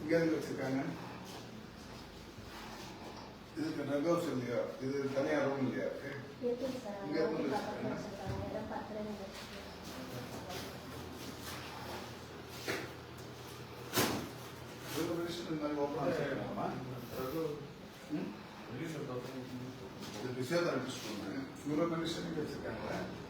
இங்க இருந்து வச்சிருக்காங்க இதுக்கு நகோஸ் இல்லையா இது தனியா ரூம் இல்லையா இருக்கு இருக்குது சார் இங்க அவங்க இருந்து பக்கத்துல வச்சிருக்காங்க. வச்சிருக்காங்க இடம் பக்கத்துல வச்சிருக்காங்க இவ்வளோ மெடிசன்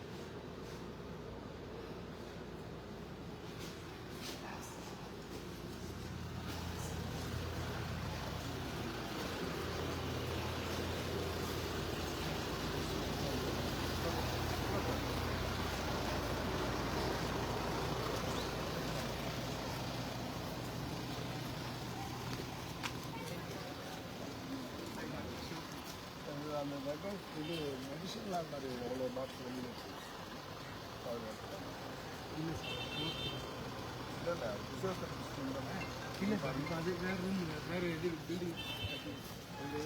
இந்த இது மெடிசன் இங்கே மெடிசன்லாம் மாதிரி எவ்வளோ பாக்ஸ் வெளியே இல்லை இல்லை இல்லை இப்போ அது வேறு ரூம் வேறு இது பில்டிங் அது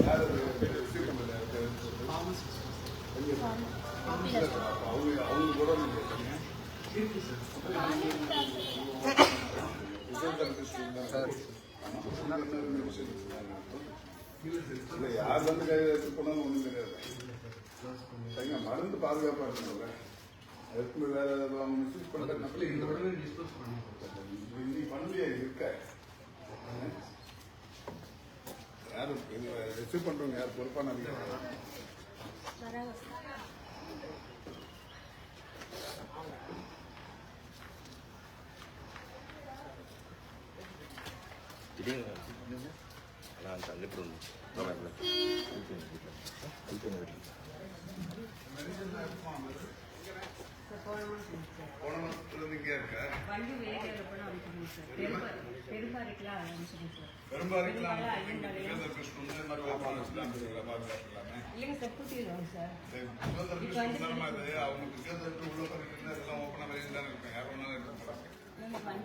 யார் ரிசீவ் பண்ணல அவங்க அவங்க கூட நீங்க பிசியோதெரபிஸ்ட் சார் இல்லை யார் வந்து கை எடுத்து ஒன்றும் கிடையாது சரிங்க மருந்து பாதுகாப்பாக இருக்கணும்ல அதுக்கு வேற ஏதாவது அவங்க மிஸ்யூஸ் பண்ணுறது இந்த உடனே டிஸ்போஸ் பண்ணி இன்னைக்கு பண்ணலையே இருக்க யார் ரிசீவ் பண்ணுறவங்க யார் பொறுப்பான அதிகாரி?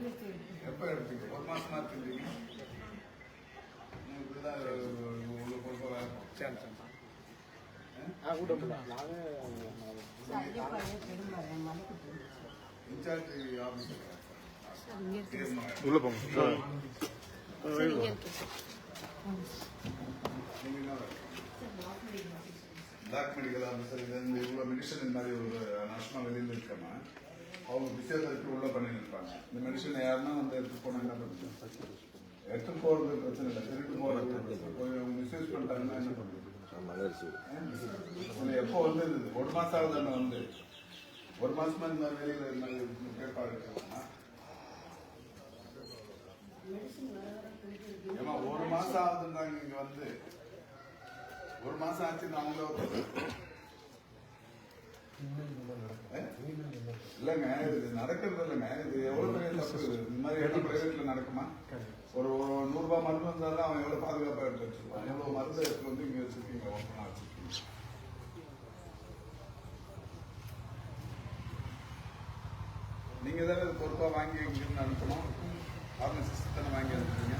வச்சு எடுத்து எப்போ எடுத்தீங்க ஒரு மாசமா எடுத்துருந்தீங்க தான் உள்ள பொறுப்பாக இன்சார்ஜ் ஆஃபீஸர் சார் போங்க பிளாக் மெடிக்கல் ஆஃபீஸர் இது இந்த இவ்வளோ மெடிசன் இந்த மாதிரி ஒரு நஷ்டம் வெளியில் இருக்காம அவங்க பிசியோதெரப்பி உள்ளே பண்ணிட்டு இருப்பாங்க இந்த மெடிசன் யாருன்னா வந்து எடுத்து போனா எடுத்து போகிறது பிரச்சனை இல்லை. திருட்டு போகிறது மிஸ்யூஸ் பண்ணிட்டாங்கன்னா என்ன பண்ணுறது? எப்போ வந்து ஒரு மாசம் ஆகுது அண்ணா வந்து. ஒரு மாசமா இந்த வெளியில் இருந்தாங்க கேட்பாடு இருக்கலாம் ஏமா ஒரு மாசம் ஆகுதுன்றாங்க இங்க வந்து. ஒரு மாசம் அவங்க ஏ? இல்லைங்க இது நடக்கிறது இல்லைங்க இது பெரிய தப்பு இது இந்த மாதிரி இடம் பிரைவேட்ல நடக்குமா? ஒரு ஒரு நூறு ரூபாய் மருந்து வந்தாலும் அவன் எவ்வளவு பாதுகாப்பா எடுத்து வச்சிருப்பான். எவ்வளவு மருந்து எடுத்து வந்து இங்க வச்சிருக்கீங்க ஓப்பனா வச்சிருக்கீங்க நீங்க தானே இது பொறுப்பா வாங்கி இங்கிருந்து அனுப்பணும். பார்மசிஸ்ட் தானே வாங்கி அனுப்புறீங்க.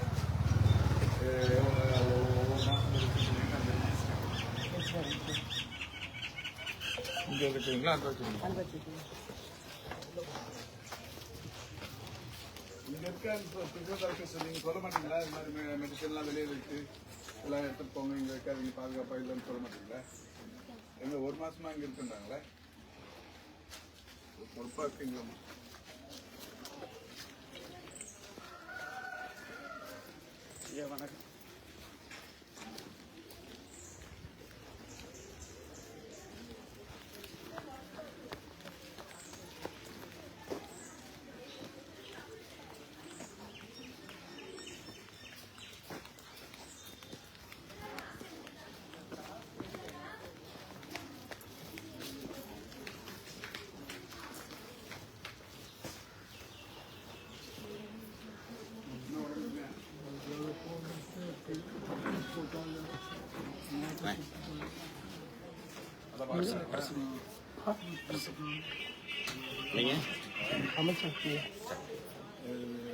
எ- எவ்வளவு ஒவ்வொரு வச்சிருக்கீங்க அந்த இங்கே இருக்குங்களா அந்த வச்சுருங்க அங்கே வச்சுக்கோங்க இங்க இருக்க பிசியோதெரபிஸ்ட் நீங்கள் சொல்ல மாட்டீங்களா? இது மாதிரி மெடிசன்லாம் வெளியே இருக்கு எல்லாம் எடுத்துட்டு போங்க இங்க இருக்காதீங்க பாதுகாப்பாக இல்லைன்னு சொல்ல மாட்டீங்களா? எங்க ஒரு மாதமாக இங்கே இருக்குன்றாங்களே? பொறுப்பாக இருக்கீங்களா ஐயா வணக்கம்.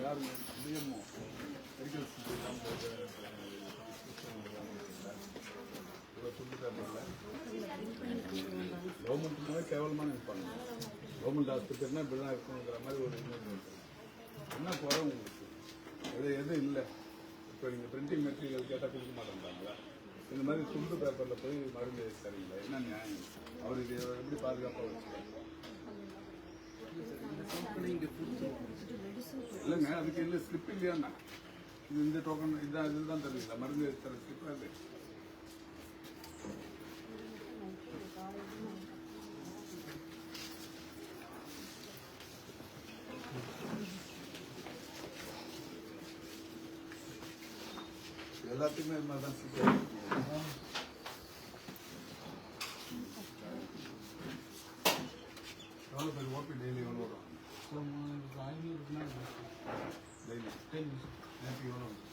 யாருங்க டிஎம்ஓ மெடிக்கல் கவர்மெண்ட்னாலே கேவலமாக நினைப்பாங்க கவர்மெண்ட் ஹாஸ்பிட்டல்னா இப்படி இருக்கணுங்கிற மாதிரி ஒரு எண்ணம் என்ன குறை உங்களுக்கு எது எது இல்லை இப்போ நீங்கள் பிரிண்டிங் மெட்டீரியல் கேட்டால் கொடுக்க மாட்டேங்கிறாங்களா இந்த மாதிரி துண்டு பேப்பரில் போய் மருந்து எழுதி தரீங்களா என்ன நியாயம்? அவர் இது எப்படி பாதுகாப்பாக வச்சுக்கலாம் இல்லைங்க அதுக்கு இல்லை ஸ்லிப் இல்லையாண்ணா இது இந்த டோக்கன் இதான் இதுதான் தருவீங்களா மருந்து தர ஸ்லிப் அது. எல்லாத்துக்குமே இது மாதிரி தான் ஸ்லிப் எவ்வளோ பேர் ஓபி டெய்லி எவ்வளோ வரும் டெய்லி நேற்று எவ்வளோ வரும்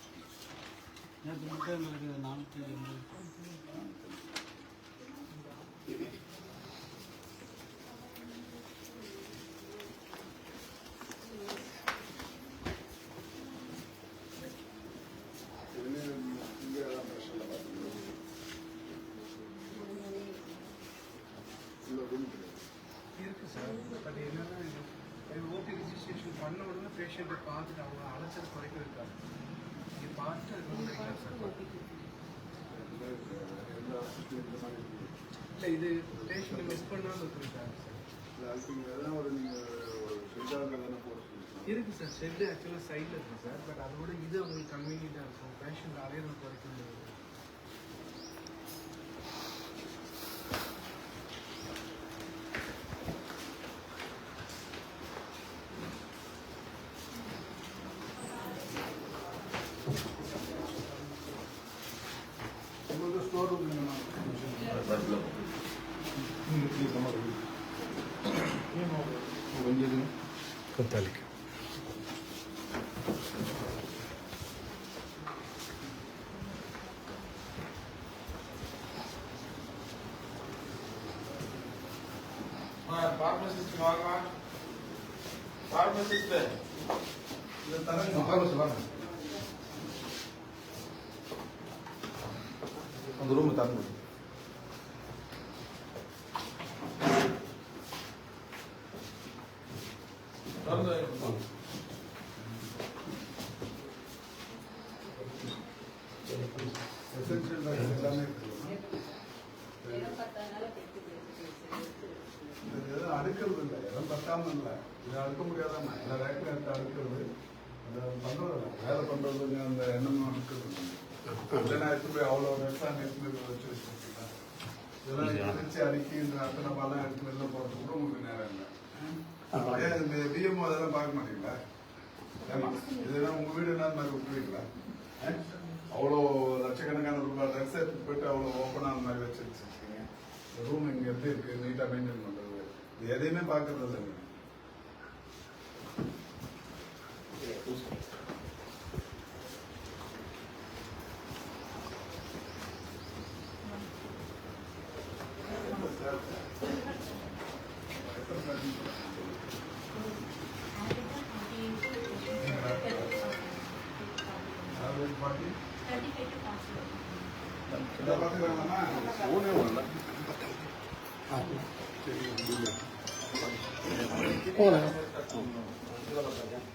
நேற்று மட்டும் எனக்கு நானூற்றி எண்பது இங்கே தான் பிரச்சனை பார்த்தீங்கன்னா இல்லை ரூம் கிடையாது இருக்கு சார் பட் என்னன்னா இது ஓபி ரிஜிஸ்ட்ரேஷன் பண்ண உடனே பேஷண்ட்டை பார்த்துட்டு அவங்க அலைச்சல் குறைக்கிறதுக்காக இது பார்த்துட்டு அது வந்து வைக்கலாம் சார் எல்லா ஹாஸ்பிட்டலும் இந்த மாதிரி இருக்குது இல்லை இது பேஷண்ட்டை மிஸ் பண்ணாமல் இருக்கிறதுக்காக சார் ஒரு நீங்கள் இருக்கு சார் ஷெட்டு ஆக்சுவலாக சைடில் இருக்கு சார் பட் அதோட இது அவங்களுக்கு கன்வீனியண்ட்டாக இருக்கும். பேஷண்ட் அலையிறது குறைக்க Con எசென்ஷியல் எல்லாமே இருக்குது எதுவும் அடுக்கிறது இல்லை எதுவும் பத்தாமல் இல்லை இதை அடுக்க முடியாதாம்மா எல்லா ரேக்கில் எடுத்து அடுக்கிறது அதை பண்ணுறது வேலை பண்ணுறதுங்க அந்த எண்ணமும் அடுக்கிறது இல்லைன்னா எடுத்து போய் அவ்வளோ ரேட்டாக எடுத்து போய் வச்சு வச்சுருக்கீங்களா இதெல்லாம் எதிர்த்து அடுக்கி இந்த அத்தனை பாலம் எடுத்து வெளில போகிறது கூட உங்களுக்கு நேரம் இல்லை ஏன் இந்த விஎம்ஓ அதெல்லாம் பார்க்க மாட்டீங்களா ஏமா இதெல்லாம் உங்கள் வீடு என்ன மாதிரி விட்டுருவீங்களா ஆ? அவ்வளோ லட்சக்கணக்கான ரூபாய் ட்ரெஸ் எடுத்து போயிட்டு அவ்வளோ ஓப்பனாக அந்த மாதிரி வச்சு வச்சுருக்கீங்க ரூம் இங்கே எப்படி இருக்குது நீட்டாக மெயின்டைன் பண்ணுறது இது எதையுமே பார்க்கறது இல்லைங்க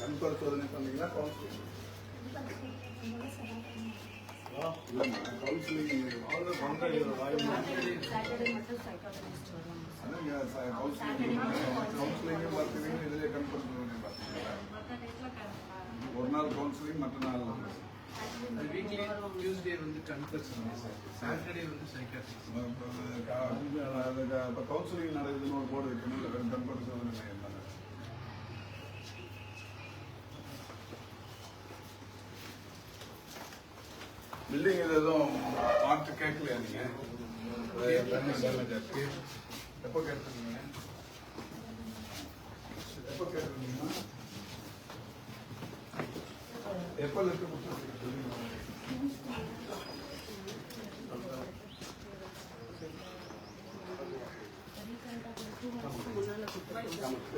கண் பரிசோதனை பண்ணீங்களா கவுன்சிலிங் கவுன்சிலிங் அதான் கவுன்சிலிங் கவுன்சிலிங்கும் பார்த்துருக்கீங்க ஒரு நாள் கவுன்சிலிங் மற்ற நாள் வீக்லி டியூஸ்டே வந்து கன்ஃபர்ஷன் சார். சாட்டர்டே வந்து சைக்காட்ரிஸ்ட் இப்போ கவுன்சிலிங் நடக்குதுன்னு ஒரு போர்டு வைக்கணும் தானே பில்டிங் எதுவும் மாற்று கேட்கலையா நீங்க? தண்ணி டேமேஜ் ஆச்சு எப்போ கேட்டுருந்தீங்க எப்போ எப்போ லெட்டர் கொடுத்துருக்கீங்க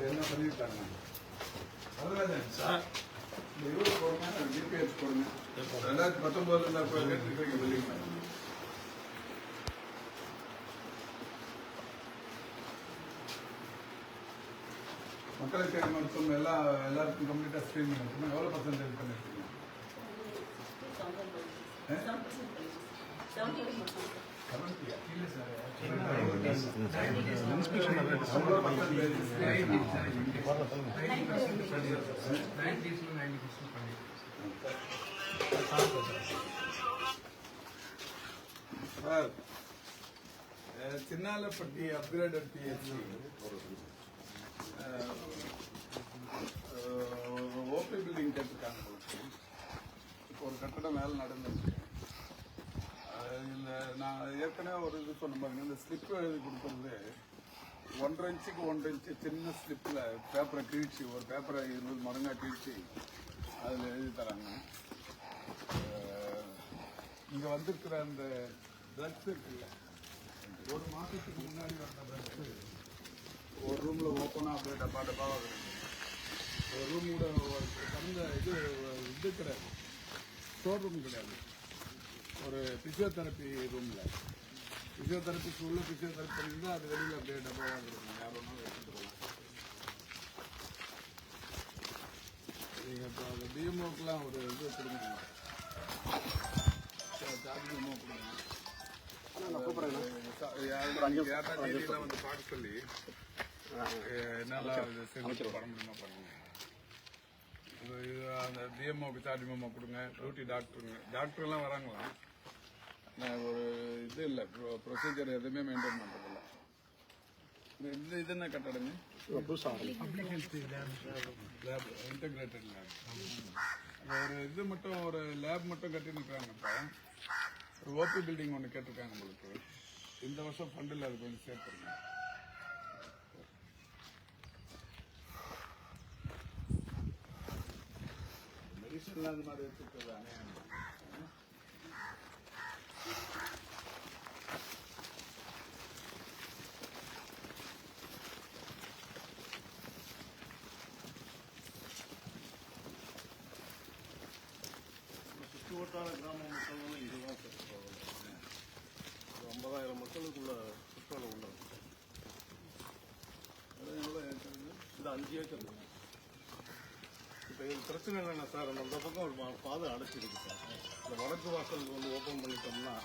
என்ன பண்ணிருக்காங்க அதுதான் சார் இந்த இவரு போடுங்க ஜிபிஎஸ் போடுங்க ரெண்டாயிரத்தி பத்தொன்பதுல இருந்தா போய் கேட்டுருக்கீங்க பில்டிங் மக்களுக்கு மருத்துவம் எல்லா எல்லாருக்கும் கம்ப்ளீட்டாக Chinnalapatti upgraded PHC OP building கேட்டிருக்காங்க இப்போ ஒரு கட்டடம் வேலை நடந்துருக்கு ஏற்கனவே ஒரு இது சொன்ன பாருங்க இந்த ஸ்லிப் எழுதி கொடுக்குறது ஒன்றரை இன்ச்சுக்கு ஒன்றரை இன்ச்சு சின்ன ஸ்லிப்பில் பேப்பரை கிழிச்சு ஒரு பேப்பரை இருபது மடங்காக கிழிச்சு அதில் எழுதி தராங்க. இங்கே வந்திருக்கிற அந்த ட்ரக்ஸ் இருக்குல்ல ஒரு மாதத்துக்கு முன்னாடி வந்த ட்ரக்ஸ் ஒரு ரூமில் ஓப்பனாக அப்படியே டப்பா டப்பாவாக கிடக்கு ஒரு ரூமோட கடந்த இது இது கிடையாது. ஸ்டோர் ரூம் கிடையாது. ஒரு பிசியோதெரப்பி ரூமில் பிசியோதெரப்பி உள்ள பிசியோதெரப்பி பண்ணியிருந்தால் அது வெளியில் அப்படியே டப்பாவாக இருக்கும் யார் வேணாலும் எடுத்துட்டு போகலாம் நீங்கள் இப்போ அந்த டிஎம்ஓக்கெலாம் ஒரு இது கொடுங்க. சார்ஜ் கொடுங்க வந்து பார்க்க சொல்லி என்னால் செஞ்சு பண்ண முடியுமா பண்ணுங்க அந்த டிஎம்ஓக்கு சார்ஜ் மெமோ கொடுங்க டியூட்டி டாக்டருங்க டாக்டர்லாம் வராங்களா? ஒரு இது இல்லை ப்ரொசீஜர் எதுவுமே மெயின்டைன் பண்ணுறதில்ல இந்த இது என்ன கட்டடங்க? Public health lab integrated lab ஒரு இது மட்டும் ஒரு லேப் மட்டும் கட்டி நிற்கிறாங்கப்பா ஒரு ஓபி பில்டிங் ஒன்று கேட்டிருக்காங்க உங்களுக்கு. இந்த வருஷம் ஃபண்டில் அது கொஞ்சம் சேர்த்துருங்க. மெடிசன்லாம் அந்த மாதிரி எடுத்துக்கிறது அநியாயம் கிராம மக்கள் இதுதான் சார். ஒரு ஐம்பதாயிரம் மக்களுக்குள்ள சுற்றுலா உள்ள அது இது அஞ்சு ஏக்கர். இப்போ இது பிரச்சனை என்னென்ன சார்? அந்த பக்கம் ஒரு பா- பாதை அடைச்சிருக்கு சார். இந்த வடக்கு வாசல் வந்து ஓப்பன் பண்ணிட்டோம்னா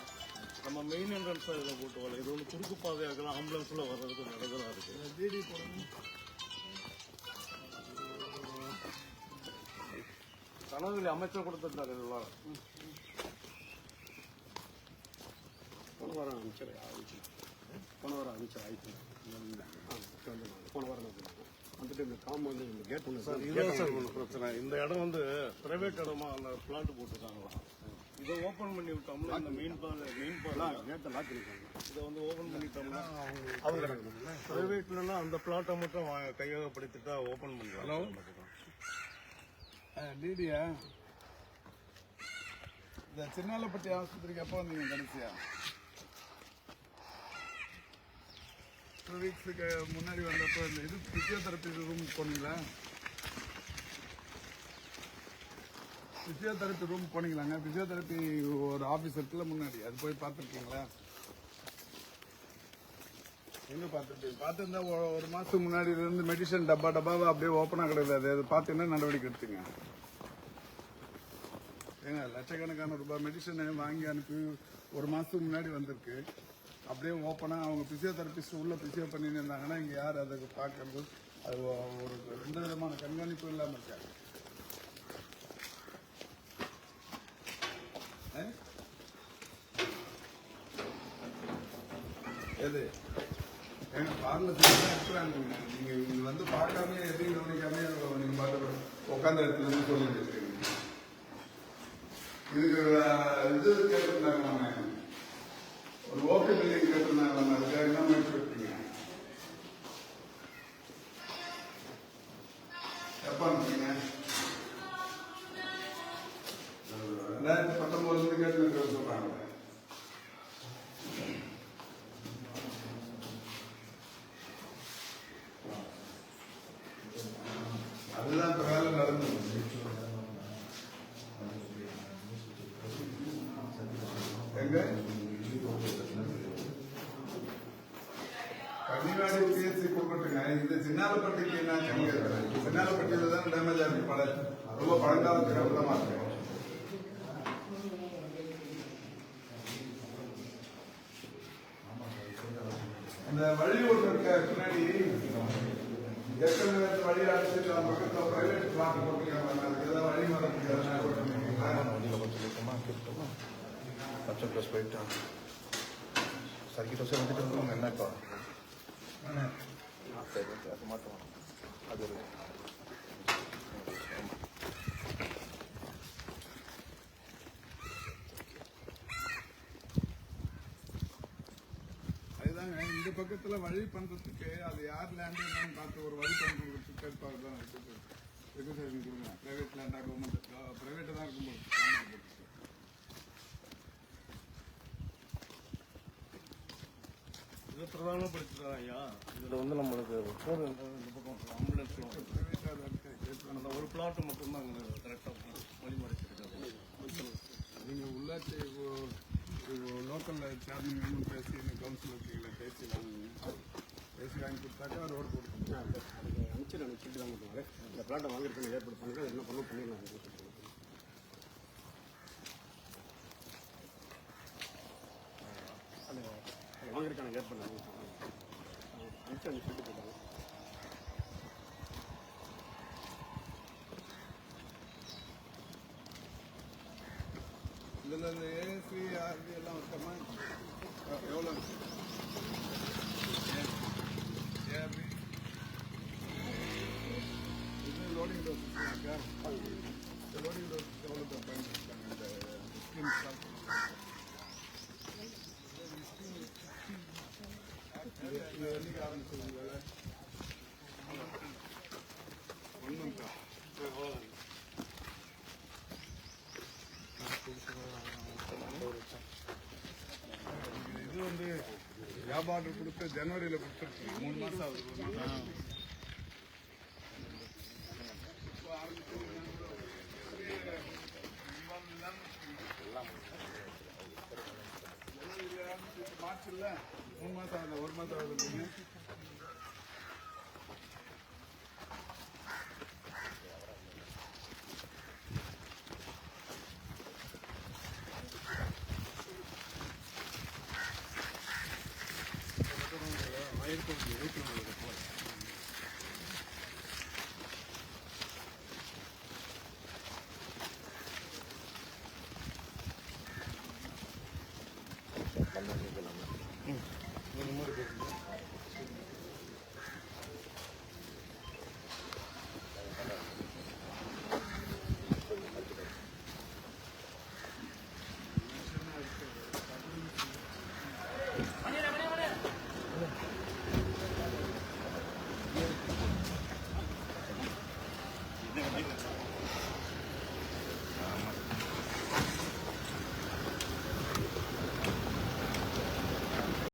நம்ம மெயின் என்ட்ரன்ஸாக இதில் போட்டு வரல இது வந்து குறுக்கு பாதையாக இருக்கலாம் ஆம்புலன்ஸில் வர்றதுக்கு நடக்கலாம் இருக்குது டிடி போடணும். கனவுகளை அமைச்சர் கொடுத்துருந்தாரு போன வாரம் அமைச்சர் ஆயிடுச்சு போன வாரம் அமைச்சர் ஆயிடுச்சு போன வாரம். வந்துட்டு இந்த காம்பவுண்ட் இந்த கேட் ஒன்று சார் இதுதான் சார் ஒன்று பிரச்சனை. இந்த இடம் வந்து பிரைவேட் இடமா அந்த பிளாட் போட்டிருக்காங்களா? இதை ஓப்பன் பண்ணி விட்டோம்னா இந்த மெயின் பால் மெயின் பால் கேட்டை லாக் இதை வந்து ஓப்பன் பண்ணிட்டோம்னா அவங்க பிரைவேட்லன்னா அந்த பிளாட்டை மட்டும் கையகப்படுத்திட்டா ஓப்பன் Hello? டிடியா. இந்த சின்னாலப்பட்டி ஆஸ்பத்திரிக்கு எப்போ வந்தீங்க கடைசியா? டூ வீக்ஸுக்கு முன்னாடி வந்தப்போ இந்த இது பிசியோதெரப்பி ரூம் போனீங்களா? பிசியோதெரப்பி ரூம் போனீங்களாங்க? பிசியோதெரப்பி ஒரு ஆஃபீஸ் இருக்குல்ல முன்னாடி அது போய் பார்த்துருக்கீங்களா? எங்க பார்த்துட்டு. பார்த்துருந்தா ஒரு மாசத்துக்கு முன்னாடி இருந்து மெடிசன் டப்பா டப்பாவை அப்படியே ஓப்பனாக கிடையாது அது பார்த்து என்ன நடவடிக்கை எடுத்துங்க. ஏங்க லட்சக்கணக்கான ரூபாய் மெடிசனை வாங்கி அனுப்பி ஒரு மாசத்துக்கு முன்னாடி வந்திருக்கு. அப்படியே ஓப்பனாக அவங்க பிசியோதெரபிஸ்ட் உள்ளே பிசியோ பண்ணின்னு இருந்தாங்கன்னா இங்கே யார் அதுக்கு பார்க்கறது? அது ஒரு எந்த விதமான கண்காணிப்பும் இல்லாமல் இருக்காங்க எது? ஏன்னா பார்ல இருக்கிறாங்க. நீங்க வந்து பார்க்காம எதையும் கவனிக்காம நீங்க பார்த்து உட்காந்த இடத்துல இருந்து சொல்லிட்டு இருக்கீங்க இதுக்கு இது கேட்டிருந்தாங்க நம்ம ஒரு ஓகே பில்டிங் கேட்டிருந்தாங்க நம்ம அதுக்காக என்ன முயற்சி எடுத்தீங்க எப்ப அனுப்பிச்சீங்க ரெண்டாயிரத்தி பத்தொன்பதுல இருந்து கேட்டு சொல்றாங்க அதுதான் இப்ப வேலை நடந்தது எங்க கன்னிவாடி பிஎஸ்சி கொடுக்கட்டுங்க இது சின்னாலப்பட்டிக்கு என்ன சின்னாலப்பட்டியில தான் டேமேஜ் ஆகி பல ரொம்ப பழங்காலத்துக்கு அப்புறமா இருக்கு அந்த வழி ஒன்று இருக்க பின்னாடி ஏற்கனவே வழி அடிச்சுட்டு அந்த பக்கத்தில் பிரைவேட் பிளாட் போட்டுருக்காங்க அதுக்கு ஏதாவது வழி வரதுக்கு எதனா போட்டுருக்கீங்களா வண்டியில் கொஞ்சம் கேட்கமா கேட்டோமா பச்சை ப்ளஸ் போயிட்டா. சர்க்கிட் வச்சு வந்துட்டு இருக்கோம் என்ன இப்போ? அது மாட்டோம் அது ஒரு இந்த பக்கத்துல வழி பண்றதுக்கு அது யார் லேண்ட் என்னன்னு பார்த்து ஒரு வழி பண்றதுக்கு கேட்பாங்க. தான் ரெகுலேஷன் கொடுங்க? பிரைவேட் லேண்டா கவர்மெண்ட் பிரைவேட்டு தான் இருக்கும் இது பிரதானப்படுத்திதான் ஐயா. இதில் வந்து நம்மளுக்கு இந்த பக்கம் ஆம்புலன்ஸ் அந்த ஒரு பிளாட் மட்டும்தான் அங்கே கரெக்டாக வழிமறைச்சிருக்காங்க. நீங்க உள்ளாட்சி லோக்கல்ல சேர்மன் பேசி கவுன்சிலர் பேசி பேசி வாங்கி கொடுத்தாக்கா ரோடு போட்டு அனுப்பிச்சு அனுப்பிச்சுட்டு தான் பண்ணுவாங்க இந்த பிளாட்டை வாங்குறதுக்கு ஏற்பாடு பண்ணுறது என்ன பண்ண பண்ணிடலாம் அது அது வாங்குறதுக்கான ஏற்பாடு அனுப்பிச்சு அனுப்பிச்சுட்டு போயிட்டாங்க இதுல இந்த ஏஎஸ்பி ஆர்பி எல்லாம் மொத்தமா எவ்வளோ ஏஆர்பி இது லோடிங் டோஸ் இந்த லோடிங் டோஸ் எவ்வளோ பயன்படுத்துறாங்க இந்த ஸ்கீம் ஸ்டார்ட் இது என்னைக்கு ஆரம்பிச்சது வேலை ஒன் மந்த்தா இது வந்து வியாபாரம் கொடுத்து ஜனவரியில கொடுத்துருக்கு மூணு மாசம் ஆகுது மார்ச் இல்ல மூணு மாசம் ஆகுது ஒரு மாசம் ஆகுது ம்